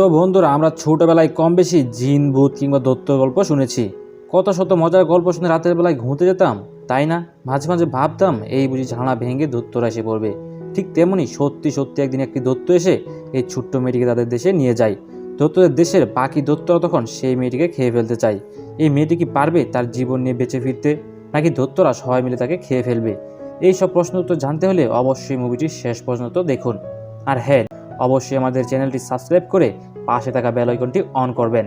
তো বন্ধুরা, আমরা ছোটবেলায় কম বেশি জিন, ভূত কিংবা দত্ত গল্প শুনেছি। কত শত মজার গল্প শুনে রাতের বেলায় ঘুমোতে যেতাম, তাই না? মাঝে মাঝে ভাবতাম, এই বুঝি ঝাড়া ভেঙে দত্তরা এসে পড়বে। ঠিক তেমনি সত্যি সত্যি একদিন একটি দত্ত এসে এই ছোট্ট মেয়েটিকে তাদের দেশে নিয়ে যায়। দত্তদের দেশের বাকি দত্তরা তখন সেই মেয়েটিকে খেয়ে ফেলতে চায়। এই মেয়েটি কি পারবে তার জীবন নিয়ে বেঁচে ফিরতে, নাকি দত্তরা সবাই মিলে তাকে খেয়ে ফেলবে? এই সব প্রশ্ন উত্তর জানতে হলে অবশ্যই মুভিটির শেষ পর্যন্ত দেখুন। আর হ্যাঁ অবশ্যই আমাদের চ্যানেলটি সাবস্ক্রাইব করে পাশে থাকা বেল আইকনটি অন করবেন।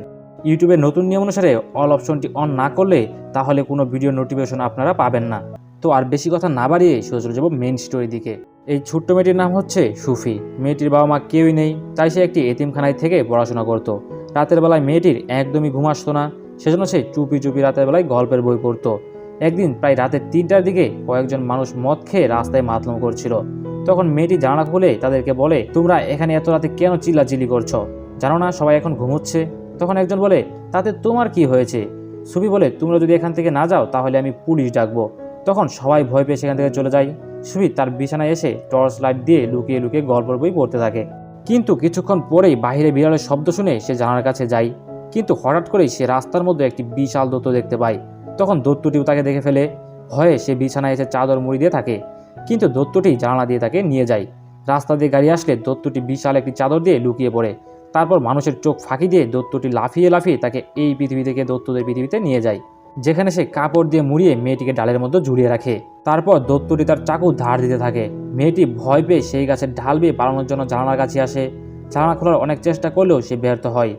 ইউটিউবের নতুন নিয়ম অনুসারে অল অপশনটি অন না করলে তাহলে কোনো ভিডিও নোটিফিকেশন আপনারা পাবেন না। তো আর বেশি কথা না বাড়িয়ে সোজা যাব মেন স্টোরি দিকে। এই ছোট্ট মেয়েটির নাম হচ্ছে সুফি। মেয়েটির বাবা মা কেউই নেই, তাই সে একটি এতিমখানায় থেকে পড়াশোনা করত। রাতের বেলায় মেয়েটির একদমই ঘুম আসতো না, সেজন্য সে চুপি চুপি রাতের বেলায় গল্পের বই পড়তো। একদিন প্রায় রাতের তিনটার দিকে কয়েকজন মানুষ মদ খেয়ে রাস্তায় মাতলম করছিল। তখন মেয়েটি জানালা খুলে তাদেরকে বলে, তোমরা এখানে এত রাতে কেন চিল্লাচিল্লি করছ? জানো না, সবাই এখন ঘুমোচ্ছে। তখন একজন বলে, তাতে তোমার কি হয়েছে? সুবি বলে, তোমরা যদি এখান থেকে না যাও, তাহলে আমি পুলিশ ডাকবো। তখন সবাই ভয় পেয়ে সেখান থেকে চলে যায়। সুবি তার বিছানায় এসে টর্চ লাইট দিয়ে লুকিয়ে লুকিয়ে গল্পের বই পড়তে থাকে। কিন্তু কিছুক্ষণ পরেই বাইরে বিড়ালের শব্দ শুনে সে জানার কাছে যায়। কিন্তু হঠাৎ করেই সে রাস্তার মধ্যে একটি বিশাল দত্ত দেখতে পায়। তখন দত্তটিও তাকে দেখে ফেলে। ভয়ে সে বিছানায় এসে চাদর মুড়ি দিয়ে থাকে। কিন্তু দত্তটি জানালা দিয়ে তাকে নিয়ে যায়। রাস্তা দিয়ে গাড়ি আসলে দত্তটি বিশাল একটি চাদর দিয়ে লুকিয়ে পড়ে। তারপর মানুষের চোখ ফাঁকি দিয়ে দত্তটি লাফিয়ে লাফিয়ে তাকে এই পৃথিবী থেকে দত্তদের পৃথিবীতে নিয়ে যায়, যেখানে সে কাপড় দিয়ে মুড়িয়ে মেয়েটিকে ডালের মধ্যে ঝুলিয়ে রাখে। তারপর দত্তটি তার চাকু ধার দিতে থাকে। মেয়েটি ভয় পেয়ে সেই গাছের ঢাল বেয়ে পালানোর জন্য জানালার কাছে আসে। জানালা খোলার অনেক চেষ্টা করলেও সে ব্যর্থ হয়।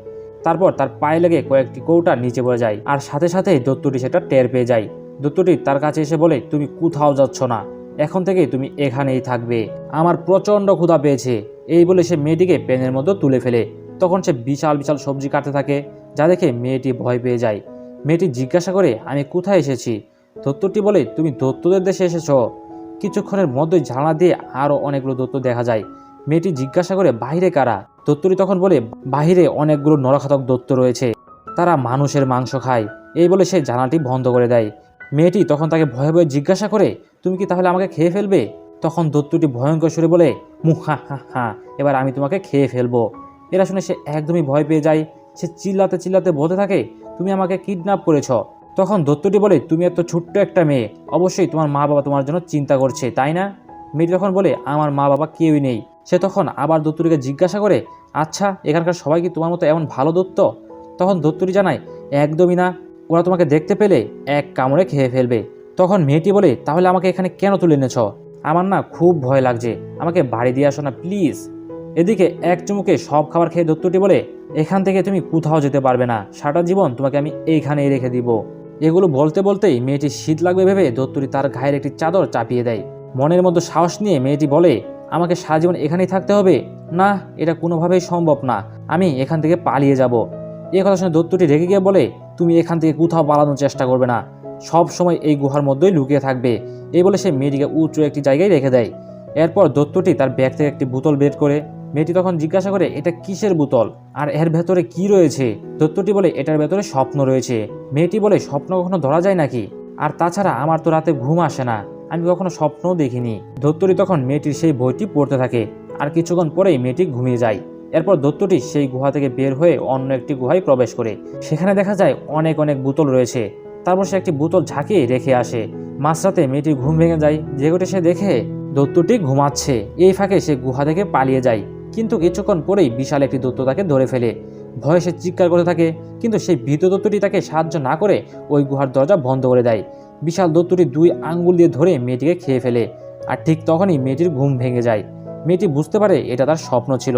তারপর তার পায়ে লেগে কয়েকটি কৌটা নিচে পড়ে যায় আর সাথে সাথেই দত্তটি সেটা টের পেয়ে যায়। দত্তটি তার কাছে এসে বলে, তুমি কোথাও যাচ্ছ না। এখন থেকে তুমি এখানেই থাকবে। আমার প্রচণ্ড ক্ষুধা পেয়েছে। এই বলে সে মেয়েটিকে পেনের মধ্যে তুলে ফেলে। তখন সে বিশাল বিশাল সবজি কাটতে থাকে, যা দেখে মেয়েটি ভয় পেয়ে যায়। মেয়েটি জিজ্ঞাসা করে, আমি কোথায় এসেছি? দত্তটি বলে, তুমি দত্তদের দেশে এসেছ। কিছুক্ষণের মধ্যে জানলা দিয়ে আরও অনেকগুলো দত্ত দেখা যায়। মেয়েটি জিজ্ঞাসা করে, বাইরে কারা? দত্তটি তখন বলে বাহিরে অনেকগুলো নরখাতক দত্ত রয়েছে। তারা মানুষের মাংস খায়। এই বলে সে জানালাটি বন্ধ করে দেয়। মেয়েটি তখন তাকে ভয়ে ভয়ে জিজ্ঞাসা করে, তুমি কি তাহলে আমাকে খেয়ে ফেলবে? তখন দত্তটি ভয়ঙ্কর সুরে বলে, মুখ হা হা হা, এবার আমি তোমাকে খেয়ে ফেলব। এরা শুনে সে একদমই ভয় পেয়ে যায়। সে চিল্লাতে চিল্লাতে বলতে থাকে, তুমি আমাকে কিডন্যাপ করেছ। তখন দত্তটি বলে, তুমি এত ছোট্ট একটা মেয়ে, অবশ্যই তোমার মা বাবা তোমার জন্য চিন্তা করছে, তাই না? মেয়েটি তখন বলে, আমার মা বাবা কেউই নেই। সে তখন আবার দত্তটিকে জিজ্ঞাসা করে আচ্ছা এখানকার সবাই কি তোমার মতো এমন ভালো দত্ত? তখন দত্তটি জানায়, একদমই না। ওরা তোমাকে দেখতে পেলে এক কামড়ে খেয়ে ফেলবে। তখন মেয়েটি বলে, তাহলে আমাকে এখানে কেন তুলে এনেছ? আমার না খুব ভয় লাগছে। আমাকে বাড়ি দিয়ে আসো না, প্লিজ। এদিকে এক চুমুকে সব খাবার খেয়ে দত্তটি বলে, এখান থেকে তুমি কোথাও যেতে পারবে না। সারা জীবন তোমাকে আমি এইখানেই রেখে দিব। এগুলো বলতে বলতেই মেয়েটি শীত লাগবে ভেবে দত্তটি তার ঘায়ের একটি চাদর চাপিয়ে দেয়। মনের মধ্যে সাহস নিয়ে মেয়েটি বলে, আমাকে সারা জীবন এখানেই থাকতে হবে? না, এটা কোনোভাবেই সম্ভব না। আমি এখান থেকে পালিয়ে যাব। এ কথা শুনে দত্তটি রেগে গিয়ে বলে, তুমি এখান থেকে কোথাও পালানোর চেষ্টা করবে না। সব সময় এই গুহার মধ্যেই লুকিয়ে থাকবে। এই বলে সে মেয়েটিকে উঁচু একটি জায়গায় রেখে দেয়। এরপর দত্তটি তার ব্যাগ থেকে একটি বোতল বের করে মেয়েটি তখন জিজ্ঞাসা করে, এটা কিসের বোতল? আর এর ভেতরে কি রয়েছে? দত্তটি বলে, এটার ভেতরে স্বপ্ন রয়েছে। মেয়েটি বলে, স্বপ্ন কখনো ধরা যায় নাকি? আর তাছাড়া আমার তো রাতে ঘুম আসে না। আমি কখনো স্বপ্নও দেখিনি। দত্তটি তখন মেয়েটির সেই বইটি পড়তে থাকে। আর কিছুক্ষণ পরেই মেয়েটি ঘুমিয়ে যায়। এরপর দত্তটি সেই গুহা থেকে বের হয়ে অন্য একটি গুহায় প্রবেশ করে। সেখানে দেখা যায় অনেক অনেক বোতল রয়েছে। তারপর সে একটি বোতল ঝাঁকিয়ে রেখে আসে। মাঝরাতে মেয়েটির ঘুম ভেঙে যায়। জেগোটে সে দেখে দত্তটি ঘুমাচ্ছে। এই ফাঁকে সে গুহা থেকে পালিয়ে যায়। কিন্তু কিছুক্ষণ পরেই বিশাল একটি দত্ত তাকে ধরে ফেলে। ভয়ে সে চিৎকার করতে থাকে, কিন্তু সেই ভীত দত্তটি তাকে সাহায্য না করে ওই গুহার দরজা বন্ধ করে দেয়। বিশাল দত্তটি দুই আঙ্গুল দিয়ে ধরে মেয়েটিকে খেয়ে ফেলে, আর ঠিক তখনই মেয়েটির ঘুম ভেঙে যায়। মেয়েটি বুঝতে পারে এটা তার স্বপ্ন ছিল।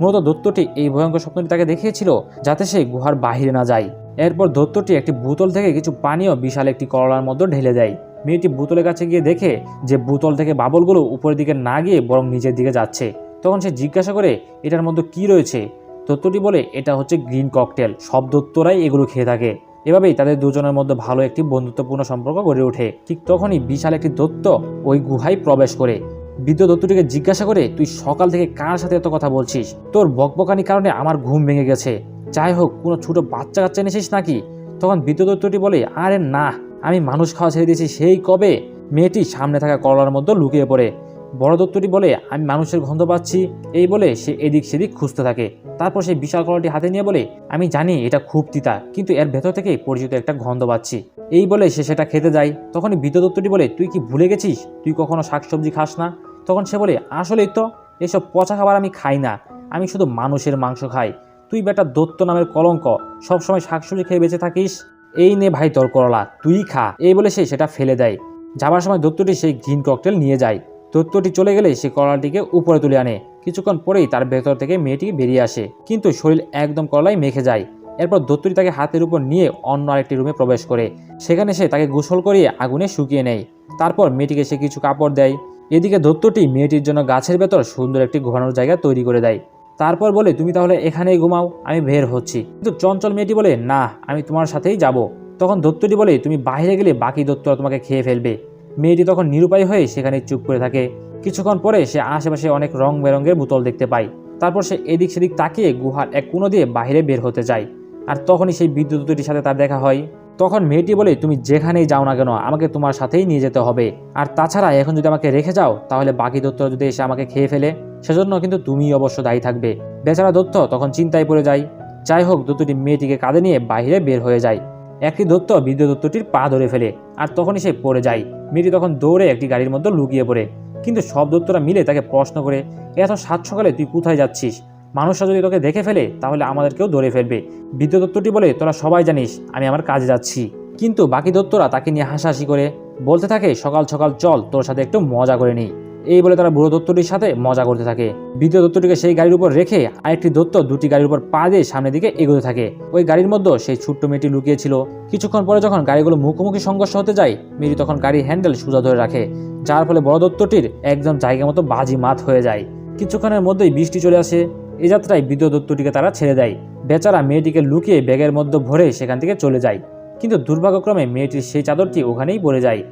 মূলত দত্তটি এই ভয়ঙ্কর স্বপ্নটি তাকে দেখিয়েছিল যাতে সে গুহার বাহিরে না যায়। এরপর দত্তটি একটি বোতল থেকে কিছু পানীয় বিশাল একটি করলার মধ্যে ঢেলে দেয়। মেয়েটি বোতলের কাছে গিয়ে দেখে যে বোতল থেকে বাবলগুলো উপরের দিকে না গিয়ে বরং নিচের দিকে যাচ্ছে। তখন সে জিজ্ঞাসা করে, এটার মধ্যে কি রয়েছে? দত্তটি বলে, এটা হচ্ছে গ্রিন ককটেল। সব দত্তরাই এগুলো খেয়ে থাকে। এভাবেই তাদের দুজনের মধ্যে ভালো একটি বন্ধুত্বপূর্ণ সম্পর্ক গড়ে ওঠে। ঠিক তখনই বিশাল একটি দত্ত ওই গুহায় প্রবেশ করে। বৃদ্ধ দত্তটিকে জিজ্ঞাসা করে, তুই সকাল থেকে কার সাথে এত কথা বলছিস? তোর বকবকানির কারণে আমার ঘুম ভেঙে গেছে। যাই হোক, কোনো ছোট বাচ্চা কাচ্চা এনেছিস নাকি? তখন বৃদ্ধ দত্তটি বলে, আরে না, আমি মানুষ খাওয়া ছেড়ে দিয়েছি সেই কবে? মেয়েটি সামনে থাকা করলার মধ্যে লুকিয়ে পড়ে। বড় দত্তটি বলে, আমি মানুষের গন্ধ পাচ্ছি। এই বলে সে এদিক সেদিক খুঁজতে থাকে। তারপর সে বিশাল কলাটি হাতে নিয়ে বলে, আমি জানি এটা খুব তিতা, কিন্তু এর ভেতর থেকে পরিচিত একটা গন্ধ পাচ্ছি। এই বলে সে সেটা খেতে যায়। তখনই বৃদ্ধ দত্তটি বলে, তুই কি ভুলে গেছিস? তুই কখনো শাকসবজি খাস না? তখন সে বলে, আসলেই তো, এসব পচা খাবার আমি খাই না। আমি শুধু মানুষের মাংস খাই। তুই বেটা দত্ত নামের কলঙ্ক, সবসময় শাকসবজি খেয়ে বেঁচে থাকিস? এই নে ভাই তোর করলা তুই খা। এই বলে সে সেটা ফেলে দেয়। যাবার সময় দত্তটি সেই গ্রিন ককটেল নিয়ে যায়। দত্তটি চলে গেলে সে কলাটিকে উপরে তুলে আনে। কিছুক্ষণ পরেই তার ভেতর থেকে মেয়েটি বেরিয়ে আসে। কিন্তু শরীর একদম করলায় মেখে যায়। এরপর দত্তটি তাকে হাতের উপর নিয়ে অন্য আরেকটি রুমে প্রবেশ করে। সেখানে সে তাকে গোসল করিয়ে আগুনে শুকিয়ে নেয়। তারপর মেয়েটিকে সে কিছু কাপড় দেয়। এদিকে দত্তটি মেয়েটির জন্য গাছের ভেতর সুন্দর একটি ঘুমানোর জায়গা তৈরি করে দেয়। তারপর বলে, তুমি তাহলে এখানেই ঘুমাও, আমি বের হচ্ছি। কিন্তু চঞ্চল মেয়েটি বলে, না, আমি তোমার সাথেই যাব। তখন দত্তটি বলে, তুমি বাইরে গেলে বাকি দত্তরা তোমাকে খেয়ে ফেলবে। মেয়েটি তখন নিরুপায় হয়ে সেখানে চুপ করে থাকে। কিছুক্ষণ পরে সে আশেপাশে অনেক রং বেরঙের বোতল দেখতে পায়। তারপর সে এদিক সেদিক তাকিয়ে গুহার এক কোনো দিয়ে বাইরে বের হতে যায়। আর তখনই সেই বিদ্যুৎ দুটির সাথে তার দেখা হয়। তখন মেয়েটি বলে, তুমি যেখানেই যাও না কেন, আমাকে তোমার সাথেই নিয়ে যেতে হবে। আর তাছাড়া এখন যদি আমাকে রেখে যাও, তাহলে বাকি দত্তরা যদি এসে আমাকে খেয়ে ফেলে, সেজন্য কিন্তু তুমিই অবশ্য দায়ী থাকবে। বেচারা দত্ত তখন চিন্তায় পড়ে যায়। যাই হোক, দত্তটি মেয়েটিকে কাঁধে নিয়ে বাইরে বের হয়ে যায়। একটি দত্ত বৃদ্ধ দত্তটির পা ধরে ফেলে, আর তখনই সে পড়ে যায়। মেয়েটি তখন দৌড়ে একটি গাড়ির মধ্যে লুকিয়ে পড়ে। কিন্তু সব দত্তরা মিলে তাকে প্রশ্ন করে এত সাত সকালে তুই কোথায় যাচ্ছিস? মানুষরা যদি তোকে দেখে ফেলে, তাহলে আমাদেরকেও ধরে ফেলবে। বৃদ্ধ দত্তটি বলে, তোরা সবাই জানিস, আমি আমার কাজে যাচ্ছি। কিন্তু বাকি দত্তরা তাকে নিয়ে হাসাহাসি করে, বলতে থাকে, সকাল সকাল চল, তোর সাথে একটু মজা করে নিই। এই বলে তারা বুড়ো দত্তটির সাথে মজা করতে থাকে। বৃদ্ধ দত্তটিকে সেই গাড়ির উপর রেখে আরেকটি দত্ত দুটি গাড়ির উপর পা দিয়ে সামনের দিকে এগোতে থাকে। ওই গাড়ির মধ্যে সেই ছোট্ট মেয়েটি লুকিয়েছিল। কিছুক্ষণ পরে যখন গাড়িগুলো মুখোমুখি সংঘর্ষ হতে যায়, মেয়েটি তখন গাড়ির হ্যান্ডেল সোজা ধরে রাখে, যার ফলে বড় দত্তটির একদম জায়গা মতো বাজি মাত হয়ে যায়। কিছুক্ষণের মধ্যেই বৃষ্টি চলে আসে। এই যাত্রায় বৃদ্ধ দত্তটিকে তারা ছেড়ে দেয়। বেচারা মেয়েটিকে লুকিয়ে ব্যাগের মধ্যে ভরে সেখান থেকে চলে যায়। কিন্তু দুর্ভাগ্যক্রমে মেয়েটির সেই চাদরটি ওখানেই পড়ে যায়।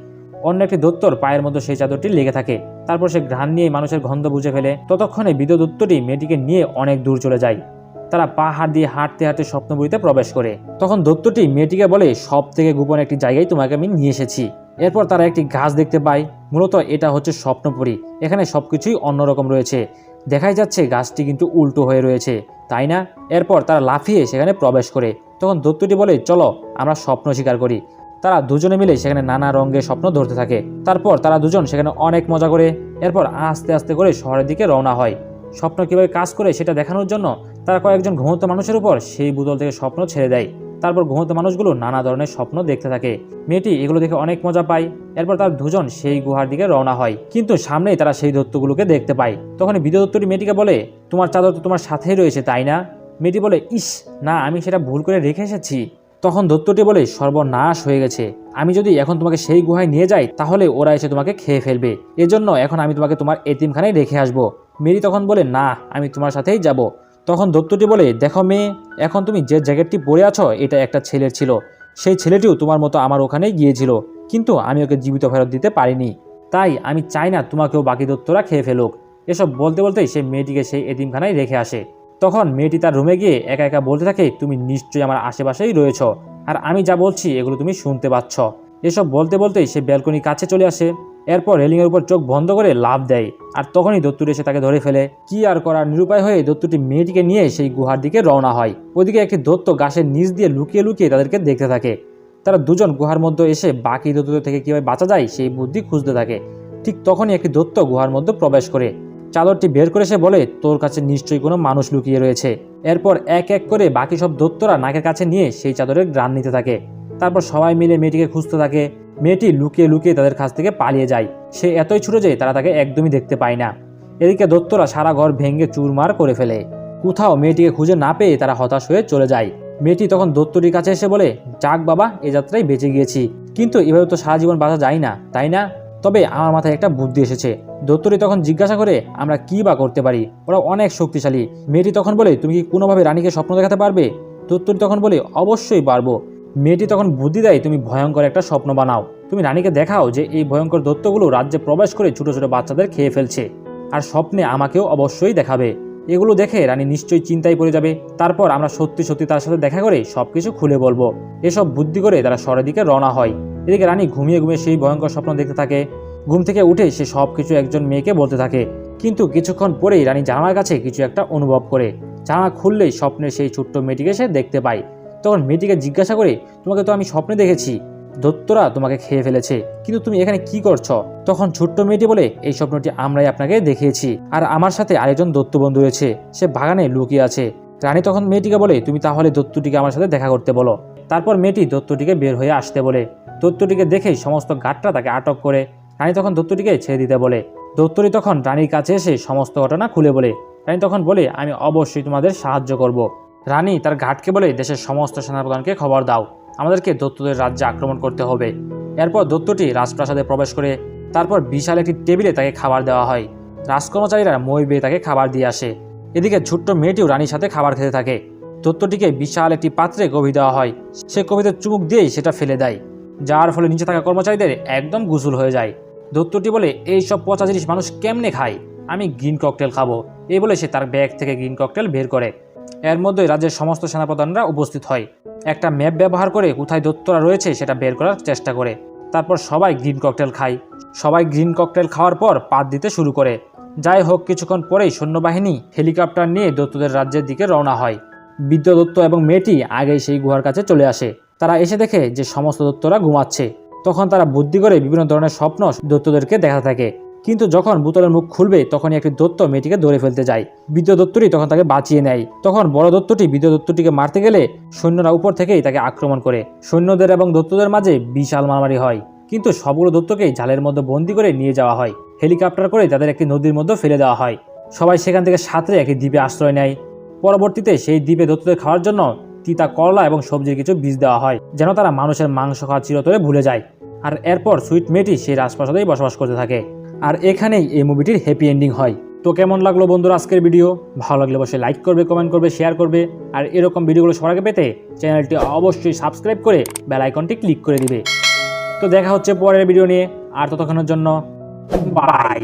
অন্য একটি দত্তর পায়ের মধ্যে সেই চাদরটি লেগে থাকে। তারপর সে ঘ্রাণ নিয়ে মানুষের গন্ধ বুঝে ফেলে। ততক্ষণে দত্তটি মেয়েটিকে নিয়ে অনেক দূর চলে যায়। তারা পা হাত দিয়ে হাঁটতে হাঁটতে স্বপ্নপুরীতে প্রবেশ করে। তখন দত্তটি মেয়েটিকে বলে সব থেকে গোপন একটি জায়গায় তোমাকে আমি নিয়ে এসেছি। এরপর তারা একটি গাছ দেখতে পায়। মূলত এটা হচ্ছে স্বপ্নপুরী। এখানে সবকিছুই অন্যরকম রয়েছে। দেখাই যাচ্ছে গাছটি কিন্তু উল্টো হয়ে রয়েছে, তাই না? এরপর তারা লাফিয়ে সেখানে প্রবেশ করে। তখন দত্তটি বলে, চলো, আমরা স্বপ্ন স্বীকার করি। তারা দুজনে মিলে সেখানে নানা রঙের স্বপ্ন ধরতে থাকে। তারপর তারা দুজন সেখানে অনেক মজা করে, এরপর আস্তে আস্তে করে শহরের দিকে রওনা হয়। স্বপ্ন কীভাবে কাজ করে সেটা দেখানোর জন্য তারা কয়েকজন ঘুমন্ত মানুষের উপর সেই বোতল থেকে স্বপ্ন ছেড়ে দেয়। তারপর ঘুমন্ত মানুষগুলো নানা ধরনের স্বপ্ন দেখতে থাকে। মেয়েটি এগুলো দেখে অনেক মজা পায়। এরপর তার দুজন সেই গুহার দিকে রওনা হয়। কিন্তু সামনেই তারা সেই দত্তগুলোকে দেখতে পায়। তখন বিদ্যুৎ দত্তটি মেয়েটিকে বলে, তোমার চাদর তো তোমার সাথেই রয়েছে, তাই না? মেয়েটি বলে, ইস, না, আমি সেটা ভুল করে রেখে এসেছি। তখন দত্তটি বলে, সর্বনাশ হয়ে গেছে। আমি যদি এখন তোমাকে সেই গুহায় নিয়ে যাই, তাহলে ওরা এসে তোমাকে খেয়ে ফেলবে। এজন্য এখন আমি তোমাকে তোমার এতিমখানায় রেখে আসব। মেরি তখন বলে, না, আমি তোমার সাথেই যাব। তখন দত্তটি বলে, দেখো মেয়ে, এখন তুমি যে জ্যাকেটটি পরে আছো, এটা একটা ছেলের ছিল। সেই ছেলেটিও তোমার মতো আমার ওখানেই গিয়েছিল। কিন্তু আমি ওকে জীবিত ফেরত দিতে পারিনি। তাই আমি চাই না তোমাকেও বাকি দত্তরা খেয়ে ফেলুক। এসব বলতে, বলতেই সে মেয়েটিকে সেই এতিমখানায় রেখে আসে। তখন মেয়েটি তার রুমে গিয়ে একা একা বলতে থাকে, তুমি নিশ্চয়ই আমার আশেপাশেই রয়েছ। আর আমি যা বলছি, এগুলো তুমি শুনতে পাচ্ছ। এসব বলতে বলতেই সে ব্যালকনির কাছে চলে আসে। এরপর রেলিংয়ের উপর চোখ বন্ধ করে লাভ দেয় আর তখনই দত্তুটি এসে তাকে ধরে ফেলে। কি আর করার নিরুপায় হয়ে দত্তুটি মেয়েটিকে নিয়ে সেই গুহার দিকে রওনা হয়। ওদিকে একটি দত্ত গাছের নিচ দিয়ে লুকিয়ে লুকিয়ে তাদেরকে দেখতে থাকে। তারা দুজন গুহার মধ্যে এসে বাকি দত্তদের থেকে কীভাবে বাঁচা যায়, সেই বুদ্ধি খুঁজতে থাকে। ঠিক তখনই একটি দত্ত গুহার মধ্যে প্রবেশ করে। চাদরটি বের করে সে বলে, তোর কাছে নিশ্চয়ই কোনো মানুষ লুকিয়ে রয়েছে। এরপর এক এক করে বাকি সব দত্তরা নাকের কাছে নিয়ে সেই চাদরের গ্রান নিতে থাকে। তারপর সবাই মিলে মেয়েটিকে খুঁজতে থাকে। মেয়েটি লুকিয়ে লুকিয়ে তাদের কাছ থেকে পালিয়ে যায়। সে এতই ছুটে যে তারা তাকে একদমই দেখতে পায় না। এদিকে দত্তরা সারা ঘর ভেঙে চুরমার করে ফেলে। কোথাও মেয়েটিকে খুঁজে না পেয়ে তারা হতাশ হয়ে চলে যায়। মেয়েটি তখন দত্তটির কাছে এসে বলে, যাক বাবা, এ যাত্রায় বেঁচে গিয়েছি। কিন্তু এভাবে তো সারা জীবন বাঁচা যায় না, তাই না? তবে আমার মাথায় একটা বুদ্ধি এসেছে। দত্তরি তখন জিজ্ঞাসা করে, আমরা কি বা করতে পারি? ওরা অনেক শক্তিশালী। মেয়েটি তখন বলে, তুমি কি কোনোভাবে রানীকে স্বপ্ন দেখাতে পারবে? দত্তরি তখন বলে, অবশ্যই পারব। মেয়েটি তখন বুদ্ধি দেয়, তুমি ভয়ঙ্কর একটা স্বপ্ন বানাও। তুমি রানীকে দেখাও যে এই ভয়ঙ্কর দত্তগুলো রাজ্যে প্রবেশ করে ছোট ছোট বাচ্চাদের খেয়ে ফেলছে। আর স্বপ্নে আমাকেও অবশ্যই দেখাবে। এগুলো দেখে রানী নিশ্চয়ই চিন্তায় পড়ে যাবে। তারপর আমরা সত্যি সত্যি তার সাথে দেখা করে সব কিছু খুলে বলব। এসব বুদ্ধি করে তারা শহরের দিকে রওনা হয়। এদিকে রানী ঘুমিয়ে ঘুমিয়ে সেই ভয়ঙ্কর স্বপ্ন দেখতে থাকে। ঘুম থেকে উঠে সে সব কিছু একজন মেয়েকে বলতে থাকে। কিন্তু কিছুক্ষণ পরেই রানী জানালার কাছে কিছু একটা অনুভব করে। জানালা খুললেই স্বপ্নের সেই ছোট্ট মেয়েটিকে সে দেখতে পায়। তখন মেয়েটিকে জিজ্ঞাসা করে, তোমাকে তো আমি স্বপ্নে দেখেছি। দত্তরা তোমাকে খেয়ে ফেলেছে। কিন্তু তুমি এখানে কি করছ? তখন ছোট্ট মেয়েটি বলে, এই স্বপ্নটি আমরাই আপনাকে দেখিয়েছি। আর আমার সাথে আরেকজন দত্ত বন্ধু রয়েছে। সে বাগানে লুকিয়ে আছে। রানী তখন মেয়েটিকে বলে, তুমি তাহলে দত্তটিকে আমার সাথে দেখা করতে বলো। তারপর মেয়েটি দত্তটিকে বের হয়ে আসতে বলে। দত্তটিকে দেখেই সমস্ত গাটটা তাকে আটক করে। রানী তখন দত্তটিকে ছেড়ে দিতে বলে। দত্তরি তখন রানীর কাছে এসে সমস্ত ঘটনা খুলে বলে। রানী তখন বলে, আমি অবশ্যই তোমাদের সাহায্য করব। রানী তার ঘাটকে বলে দেশের সমস্ত সেনাপ্রধানকে খবর দাও। আমাদেরকে দত্তদের রাজ্যে আক্রমণ করতে হবে। এরপর দত্তটি রাজপ্রাসাদে প্রবেশ করে, তারপর বিশাল একটি টেবিলে তাকে খাবার দেওয়া হয়। রাজকর্মচারীরা মই বেয়ে তাকে খাবার দিয়ে আসে। এদিকে ছোট্ট মেয়েটিও রানীর সাথে খাবার খেতে থাকে। দত্তটিকে বিশাল একটি পাত্রে কবি দেওয়া হয়। সে কবিতে চুমুক দিয়েই সেটা ফেলে দেয়, যার ফলে নিচে থাকা কর্মচারীদের একদম গুসুল হয়ে যায়। দত্তটি বলে, এই সব পচা জিনিস মানুষ কেমনে খায়? আমি গ্রিন ককটেল খাব। এই বলে সে তার ব্যাগ থেকে গ্রিন ককটেল বের করে। এর মধ্যে রাজ্যের সমস্ত সেনাপ্রধানরা উপস্থিত হয়। একটা ম্যাপ ব্যবহার করে কোথায় দত্তরা রয়েছে সেটা বের করার চেষ্টা করে। তারপর সবাই গ্রিন ককটেল খায়। সবাই গ্রিন ককটেল খাওয়ার পর পাত দিতে শুরু করে। যাই হোক, কিছুক্ষণ পরেই সৈন্যবাহিনী হেলিকপ্টার নিয়ে দত্তদের রাজ্যের দিকে রওনা হয়। বিদ্য দত্ত এবং মেয়েটি আগেই সেই গুহার কাছে চলে আসে। তারা এসে দেখে যে সমস্ত দত্তরা ঘুমাচ্ছে। তখন তারা বুদ্ধি করে বিভিন্ন ধরনের স্বপ্ন দত্তদেরকে দেখা থাকে। কিন্তু যখন বোতলের মুখ খুলবে, তখনই একটি দত্ত মেয়েটিকে ধরে ফেলতে যায়। বিদ্য দত্তটি তখন তাকে বাঁচিয়ে নেয়। তখন বড় দত্তটি বিদ্য দত্তটিকে মারতে গেলে সৈন্যরা উপর থেকেই তাকে আক্রমণ করে। সৈন্যদের এবং দত্তদের মাঝে বিশাল মারামারি হয়। কিন্তু সবগুলো দত্তকেই জালের মধ্যে বন্দি করে নিয়ে যাওয়া হয়। হেলিকপ্টার করে তাদের একটি নদীর মধ্যে ফেলে দেওয়া হয়। সবাই সেখান থেকে সাঁতরে একটি দ্বীপে আশ্রয় নেয়। পরবর্তীতে সেই দ্বীপে দত্তদের খাওয়ার জন্য তিতা করলা এবং সবজির কিছু বীজ দেওয়া হয়, যেন তারা মানুষের মাংস খাওয়া চিরতরে ভুলে যায়। আর এরপর সুইট মেয়েটি সেই রাজপ্রাসাদেই বসবাস করতে থাকে। আর এখানেই এই মুভিটির হ্যাপি এন্ডিং হয়। তো কেমন লাগল বন্ধুরা আজকের ভিডিও ভালো লাগলে অবশ্যই লাইক করবে কমেন্ট করবে শেয়ার করবে। আর এরকম ভিডিওগুলো সবার আগে পেতে চ্যানেলটি অবশ্যই সাবস্ক্রাইব করে বেল আইকনটি ক্লিক করে দিবে। তো দেখা হচ্ছে পরের ভিডিও নিয়ে। আর ততক্ষণের জন্য বাই